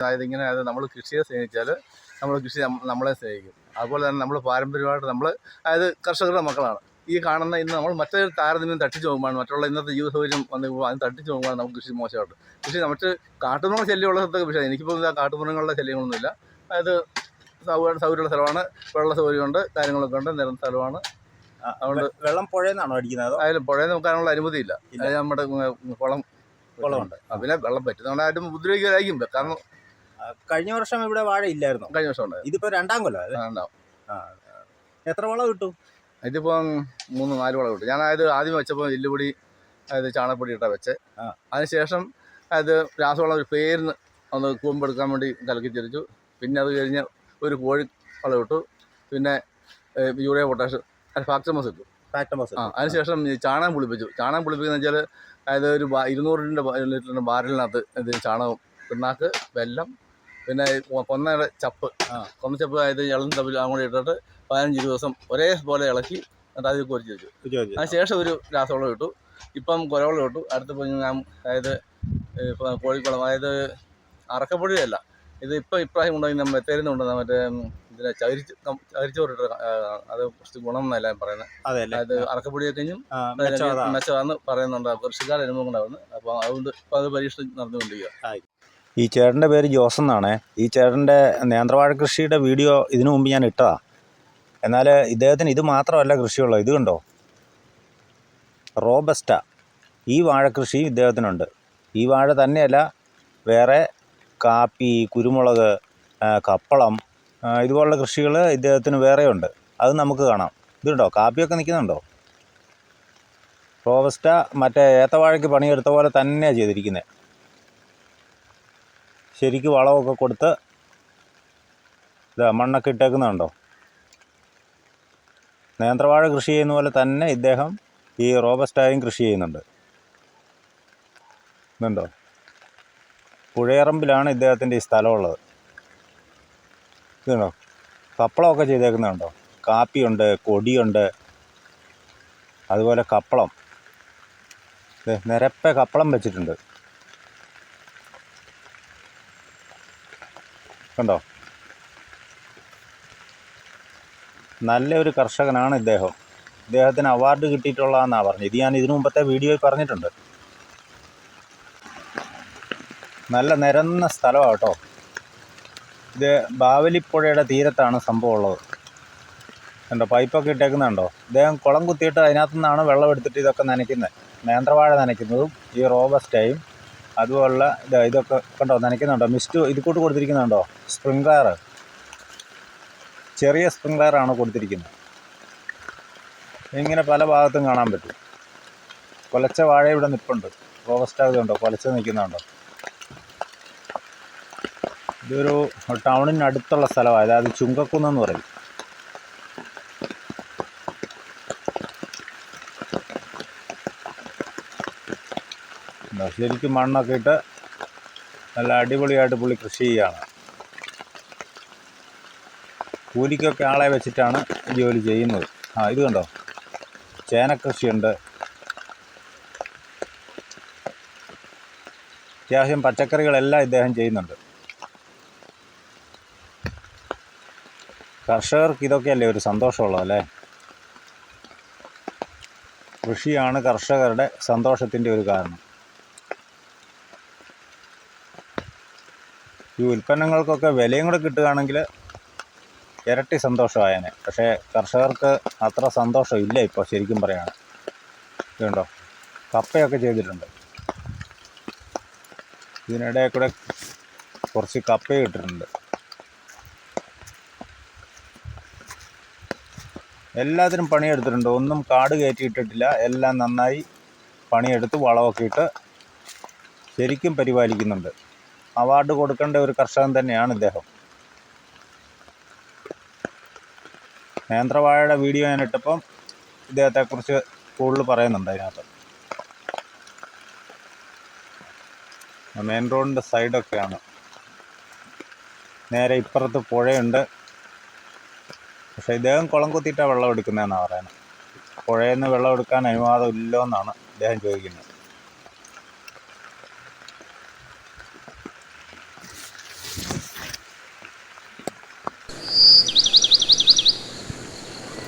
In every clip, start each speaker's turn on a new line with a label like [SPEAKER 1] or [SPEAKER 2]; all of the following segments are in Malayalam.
[SPEAKER 1] അതായത് ഇങ്ങനെ അത് നമ്മൾ കൃഷിയെ സ്നേഹിച്ചാൽ നമ്മൾ കൃഷി നമ്മളെ സ്നേഹിക്കും. അതുപോലെ തന്നെ നമ്മൾ പാരമ്പര്യമായിട്ട് നമ്മൾ അതായത് കർഷകരുടെ മക്കളാണ്. ഈ കാണുന്ന ഇന്ന് നമ്മൾ മറ്റൊരു താരതമ്യം തട്ടിച്ച് പോകുമ്പോൾ മറ്റുള്ള ഇന്നത്തെ ജീവിത സൗകര്യം വന്ന് അതിന് തട്ടിച്ച് പോകുമ്പോൾ നമുക്ക് കൃഷി മോശമായിട്ട്. കൃഷി മറ്റ് കാട്ടുമൃഗ ശല്യമുള്ള സ്ഥലത്തൊക്കെ പക്ഷേ എനിക്കിപ്പോൾ ഇതാ കാട്ടുമൃഗങ്ങളുടെ ശല്യങ്ങളൊന്നുമില്ല. അതായത് സൗകര്യ സൗകര്യമുള്ള സ്ഥലമാണ്. വെള്ള സൗകര്യമുണ്ട്. കാര്യങ്ങളൊക്കെ ഉണ്ട്. നിരന്ന സ്ഥലമാണ്. അതുകൊണ്ട്
[SPEAKER 2] വെള്ളം പുഴയെന്നാണോ അടിക്കുന്നത് അതോ?
[SPEAKER 1] പുഴയെന്ന് നോക്കാനുള്ള അനുമതിയില്ല.
[SPEAKER 2] ഇല്ല.
[SPEAKER 1] അത് നമ്മുടെ കുളം
[SPEAKER 2] കുളമുണ്ട്.
[SPEAKER 1] പിന്നെ വെള്ളം പറ്റുന്നതുകൊണ്ടായിട്ടും ഉപദ്രവിക്കായിരിക്കും കാരണം
[SPEAKER 2] കഴിഞ്ഞ വർഷം ഇവിടെ വാഴ ഇല്ലായിരുന്നു.
[SPEAKER 1] കഴിഞ്ഞ വർഷം ഉണ്ടായത്
[SPEAKER 2] ഇതിപ്പോ രണ്ടാം കൊല്ലം എത്ര വളം കിട്ടും?
[SPEAKER 1] ഇതിപ്പം മൂന്ന് നാല് വളം കിട്ടും. ഞാൻ അതായത് ആദ്യം വെച്ചപ്പോൾ എല്ലുപൊടി അതായത് ചാണകപ്പൊടി ഇട്ടാ വെച്ച്. അതിനുശേഷം അത് രാസവളം ഒരു പേരിന് ഒന്ന് കൂമ്പെടുക്കാൻ വേണ്ടി കലക്കി തിരിച്ചു. പിന്നെ അത് കഴിഞ്ഞ് ഒരു കോഴി വളം ഇട്ടു. പിന്നെ യൂറിയ പൊട്ടാഷ് ഫാക്ടമസ് ഇട്ടു.
[SPEAKER 2] ഫാക്ടമസ്
[SPEAKER 1] ആ അതിനുശേഷം ചാണകം പുളിപ്പിച്ചു. ചാണകം പുളിപ്പിക്കുന്ന വെച്ചാൽ അതായത് ഒരു ഇരുന്നൂറിന്റെ ഇരുന്നൂറ് ലിറ്ററിന്റെ ലിറ്ററിന്റെ ബാരലിനകത്ത് ഇത് ചാണകം പിണ്ണാക്ക് വെല്ലം പിന്നെ കൊന്നയുടെ ചപ്പ്.
[SPEAKER 2] ആ.
[SPEAKER 1] കൊന്നച്ചപ്പ് അതായത് ഇളം തമ്മിൽ അങ്ങോട്ട് ഇട്ടിട്ട് പതിനഞ്ച് ദിവസം ഒരേപോലെ ഇളക്കി എന്നിട്ട് അതിൽ കൊരിച്ച് വെച്ചു. അതിന് ശേഷം ഒരു രാസവളം ഇട്ടു. ഇപ്പം കുരവളം ഇട്ടു. പോയി ഞാൻ അതായത് കോഴിക്കുളം അതായത് അറക്കപ്പൊടിയല്ല. ഇത് ഇപ്പം ഇപ്രാവശ്യം കൊണ്ടുപോയി നമ്മൾ മെത്തേരുന്ന് കൊണ്ടുവന്ന മറ്റേ ഇതിനെ ചവരിച്ച് ചവരിച്ചോട്ട് അത് കുറച്ച് ഗുണം എന്നല്ല പറയുന്നത് അതായത് അറക്കപ്പൊടിയെ കഴിഞ്ഞും. മെച്ചമാണെന്ന് പറയുന്നുണ്ട് കൃഷിക്കാർ അനുഭവം ഉണ്ടാവുന്നത് അപ്പം അതുകൊണ്ട് ഇപ്പം അത് പരീക്ഷ നടന്നുകൊണ്ടിരിക്കുക.
[SPEAKER 2] ഈ ചേട്ടന്റെ പേര് ജോസ് എന്നാണ്. ഈ ചേട്ടന്റെ നേന്ത്രവാഴ കൃഷിയുടെ വീഡിയോ ഇതിനു മുമ്പ് ഞാൻ ഇട്ടതാണ് എന്നാൽ ഇദ്ദേഹത്തിന് ഇത് മാത്രമല്ല കൃഷിയുള്ളത് ഇത് കണ്ടോ? റോബസ്റ്റ. ഈ വാഴ കൃഷിയും ഇദ്ദേഹത്തിനുണ്ട്. ഈ വാഴ തന്നെയല്ല വേറെ കാപ്പി കുരുമുളക് കപ്പളം ഇതുപോലുള്ള കൃഷികൾ ഇദ്ദേഹത്തിന് വേറെയുണ്ട്. അത് നമുക്ക് കാണാം. ഇതുണ്ടോ കാപ്പിയൊക്കെ നിൽക്കുന്നുണ്ടോ? റോബസ്റ്റ മറ്റേ ഏത്തവാഴയ്ക്ക് പണിയെടുത്ത പോലെ തന്നെയാണ് ചെയ്തിരിക്കുന്നത് ശരിക്ക് വളമൊക്കെ കൊടുത്ത് ഇതാ മണ്ണൊക്കെ ഇട്ടേക്കുന്നുണ്ടോ? നേന്ത്രവാഴ കൃഷി ചെയ്യുന്ന പോലെ തന്നെ ഇദ്ദേഹം ഈ റോബസ്റ്റായും കൃഷി ചെയ്യുന്നുണ്ട്. ഇതുണ്ടോ? പുഴയറമ്പിലാണ് ഇദ്ദേഹത്തിന്റെ ഈ സ്ഥലമുള്ളത്. ഇതുണ്ടോ? കപ്പളമൊക്കെ ചെയ്തേക്കുന്നുണ്ടോ? കാപ്പിയുണ്ട് കൊടിയുണ്ട് അതുപോലെ കപ്പളം. നിരപ്പ കപ്പളം വെച്ചിട്ടുണ്ട്. കണ്ടോ? നല്ല ഒരു കർഷകനാണ് ഇദ്ദേഹം. ഇദ്ദേഹത്തിന് അവാർഡ് കിട്ടിയിട്ടുള്ളതെന്നാണ് പറഞ്ഞത്. ഇത് ഞാൻ ഇതിനു മുമ്പത്തെ വീഡിയോയിൽ പറഞ്ഞിട്ടുണ്ട്. നല്ല നിരന്ന സ്ഥലമാണ് കേട്ടോ. ഇത് ബാവലിപ്പുഴയുടെ തീരത്താണ് സംഭവം ഉള്ളത്. കണ്ടോ പൈപ്പൊക്കെ ഇട്ടേക്കുന്നുണ്ടോ? ഇദ്ദേഹം കുളം കുത്തിയിട്ട് അതിനകത്തു നിന്നാണ് വെള്ളം എടുത്തിട്ട് ഇതൊക്കെ നനയ്ക്കുന്നത്. നേന്ത്രവാഴ നനയ്ക്കുന്നതും ഈ റോബസ്റ്റയും അതുപോലുള്ള ഇതാ ഇതൊക്കെ കണ്ടോ? നനയ്ക്കുന്നുണ്ടോ? മിസ്റ്റ് ഇത് കൂട്ട് കൊടുത്തിരിക്കുന്നുണ്ടോ? സ്പ്രിംഗ്ലർ ചെറിയ സ്പ്രിംഗ്ലറാണ് കൊടുത്തിരിക്കുന്നത്. ഇങ്ങനെ പല ഭാഗത്തും കാണാൻ പറ്റും. കൊലച്ച വാഴ ഇവിടെ നിൽപ്പുണ്ട് റോബസ്റ്റ ആകുന്നുണ്ടോ കൊലച്ച് നിൽക്കുന്നുണ്ടോ? ഇതൊരു ടൗണിനടുത്തുള്ള സ്ഥലമാണ്. അതായത് ചുങ്കക്കുന്നെന്ന് പറയും. എന്താ ശരിക്കും മണ്ണൊക്കെ ഇട്ട് നല്ല അടിപൊളിയായിട്ട് പുള്ളി കൃഷി ചെയ്യുകയാണ്. കൂലിക്കൊക്കെ ആളെ വെച്ചിട്ടാണ് ജോലി ചെയ്യുന്നത്. ആ ഇത് കണ്ടോ? ചേനക്കൃഷിയുണ്ട് അത്യാവശ്യം പച്ചക്കറികളെല്ലാം ഇദ്ദേഹം ചെയ്യുന്നുണ്ട്. കർഷകർക്ക് ഇതൊക്കെയല്ലേ ഒരു സന്തോഷമുള്ളത് അല്ലേ? കൃഷിയാണ് കർഷകരുടെ സന്തോഷത്തിന്റെ ഒരു കാരണം. ഈ ഉൽപ്പന്നങ്ങൾക്കൊക്കെ വിലയും കൂടെ കിട്ടുകയാണെങ്കിൽ ഇരട്ടി സന്തോഷമായേനെ. പക്ഷേ കർഷകർക്ക് അത്ര സന്തോഷമില്ല ഇപ്പോൾ ശരിക്കും പറയാണ് ഇതുണ്ടോ? കപ്പയൊക്കെ ചെയ്തിട്ടുണ്ട്. ഇതിനിടെ കൂടെ കുറച്ച് കപ്പയും ഇട്ടിട്ടുണ്ട്. എല്ലാത്തിനും പണിയെടുത്തിട്ടുണ്ട്. ഒന്നും കാട് കയറ്റിയിട്ടിട്ടില്ല. എല്ലാം നന്നായി പണിയെടുത്ത് വളമൊക്കെ ഇട്ട് ശരിക്കും പരിപാലിക്കുന്നുണ്ട്. അവാർഡ് കൊടുക്കേണ്ട ഒരു കർഷകൻ തന്നെയാണ് ഇദ്ദേഹം. നേന്ത്രവാഴയുടെ വീഡിയോ ഞാൻ ഇട്ടപ്പം ഇദ്ദേഹത്തെക്കുറിച്ച് കൂടുതൽ പറയുന്നുണ്ട് അതിനകത്ത്. മെയിൻ റോഡിന്റെ സൈഡൊക്കെയാണ്. നേരെ ഇപ്പുറത്ത് പുഴയുണ്ട്. പക്ഷേ ഇദ്ദേഹം കുളം കുത്തിയിട്ടാണ് വെള്ളം എടുക്കുന്നതെന്നാണ് പറയുന്നത്. പുഴയിൽ നിന്ന് വെള്ളം എടുക്കാൻ അനുവാദം ഇല്ലോ എന്നാണ് ഇദ്ദേഹം ചോദിക്കുന്നത്.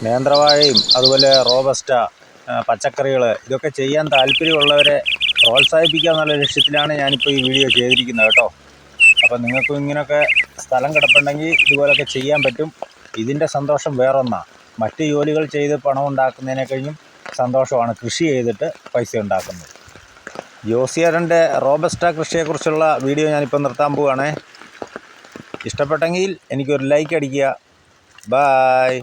[SPEAKER 2] നേന്ത്രവാഴയും അതുപോലെ റോബസ്റ്റ പച്ചക്കറികൾ ഇതൊക്കെ ചെയ്യാൻ താല്പര്യമുള്ളവരെ പ്രോത്സാഹിപ്പിക്കുക എന്നുള്ള ലക്ഷ്യത്തിലാണ് ഞാനിപ്പോൾ ഈ വീഡിയോ ചെയ്തിരിക്കുന്നത് കേട്ടോ. അപ്പോൾ നിങ്ങൾക്കും ഇങ്ങനെയൊക്കെ സ്ഥലം കിടപ്പുണ്ടെങ്കിൽ ഇതുപോലൊക്കെ ചെയ്യാൻ പറ്റും. ഇതിന്റെ സന്തോഷം വേറൊന്നാണ് മറ്റ് ജോലികൾ ചെയ്ത് പണം ഉണ്ടാക്കുന്നതിനെ കഴിഞ്ഞും സന്തോഷമാണ് കൃഷി ചെയ്തിട്ട് പൈസ ഉണ്ടാക്കുന്നത്. ജോസിയറിന്റെ റോബസ്റ്റ കൃഷിയെക്കുറിച്ചുള്ള വീഡിയോ ഞാനിപ്പോൾ നിർത്താൻ പോവുകയാണേ ഇഷ്ടപ്പെട്ടെങ്കിൽ എനിക്കൊരു ലൈക്ക് അടിക്കുക. ബായ്.